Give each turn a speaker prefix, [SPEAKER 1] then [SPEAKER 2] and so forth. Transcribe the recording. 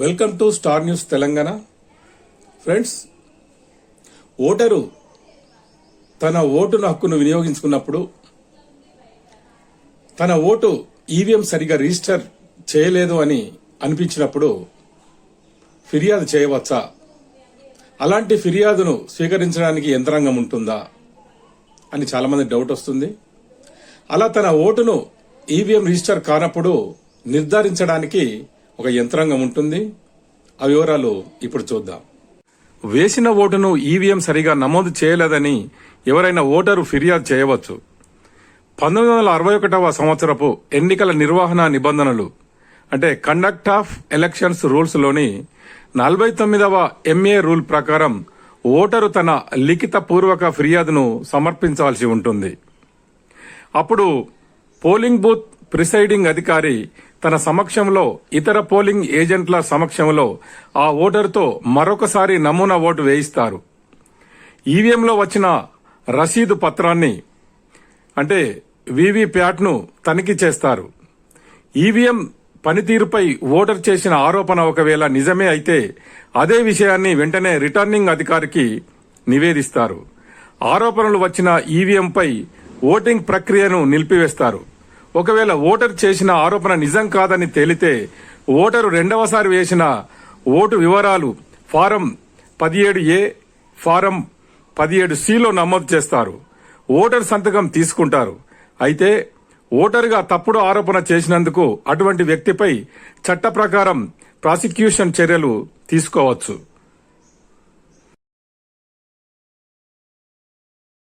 [SPEAKER 1] Welcome to star news Telangana. Friends voter తన ఓటును హక్కును వినియోగించుకున్నప్పుడు తన ఓటు ఈవీఎం సరిగా రిజిస్టర్ చేయలేదు అని అనిపించినప్పుడు ఫిర్యాదు చేయవచ్చా? అలాంటి ఫిర్యాదును స్వీకరించడానికి యంత్రాంగం ఉంటుందా అని చాలామంది డౌట్ వస్తుంది. అలా తన ఓటును ఈవీఎం రిజిస్టర్ కానప్పుడు నిర్ధారించడానికి ఒక యంత్రాంగం ఉంటుంది. ఆ వివరాలు ఇప్పుడు చూద్దాం. వేసిన ఓటును ఈవీఎం సరిగా నమోదు చేయలేదని ఎవరైనా ఓటరు ఫిర్యాదు చేయవచ్చు. పంతొమ్మిది వందల అరవై ఒకటవ సంవత్సరపు ఎన్నికల నిర్వహణ నిబంధనలు అంటే కండక్ట్ ఆఫ్ ఎలక్షన్స్ రూల్స్లోని నలభై తొమ్మిదవ ఎంఏ రూల్ ప్రకారం ఓటరు తన లిఖిత పూర్వక ఫిర్యాదును సమర్పించాల్సి ఉంటుంది. అప్పుడు పోలింగ్ బూత్ ప్రిసైడింగ్ అధికారి తన సమక్షంలో ఇతర పోలింగ్ ఏజెంట్ల సమక్షంలో ఆ ఓటరుతో మరొకసారి నమూనా ఓటు వేయిస్తారు. ఈవీఎంలో వచ్చిన రసీదు పత్రాన్ని అంటే వీవీప్యాట్ను తనిఖీ చేస్తారు. ఈవీఎం పనితీరుపై ఓటర్ చేసిన ఆరోపణ ఒకవేళ నిజమే అయితే అదే విషయాన్ని వెంటనే రిటర్నింగ్ అధికారికి నివేదిస్తారు. ఆరోపణలు వచ్చిన ఈవీఎంపై ఓటింగ్ ప్రక్రియను నిలిపివేస్తారు. ఒకవేళ ఓటర్ చేసిన ఆరోపణ నిజం కాదని తేలితే ఓటరు రెండవసారి వేసిన ఓటు వివరాలు ఫారం పదిహేడు ఏ ఫారం పదిహేడు సిలో నమోదు చేస్తారు. ఓటర్ సంతకం తీసుకుంటారు. అయితే ఓటరుగా తప్పుడు ఆరోపణ చేసినందుకు అటువంటి వ్యక్తిపై చట్ట ప్రకారం ప్రాసిక్యూషన్ చర్యలు తీసుకోవచ్చు.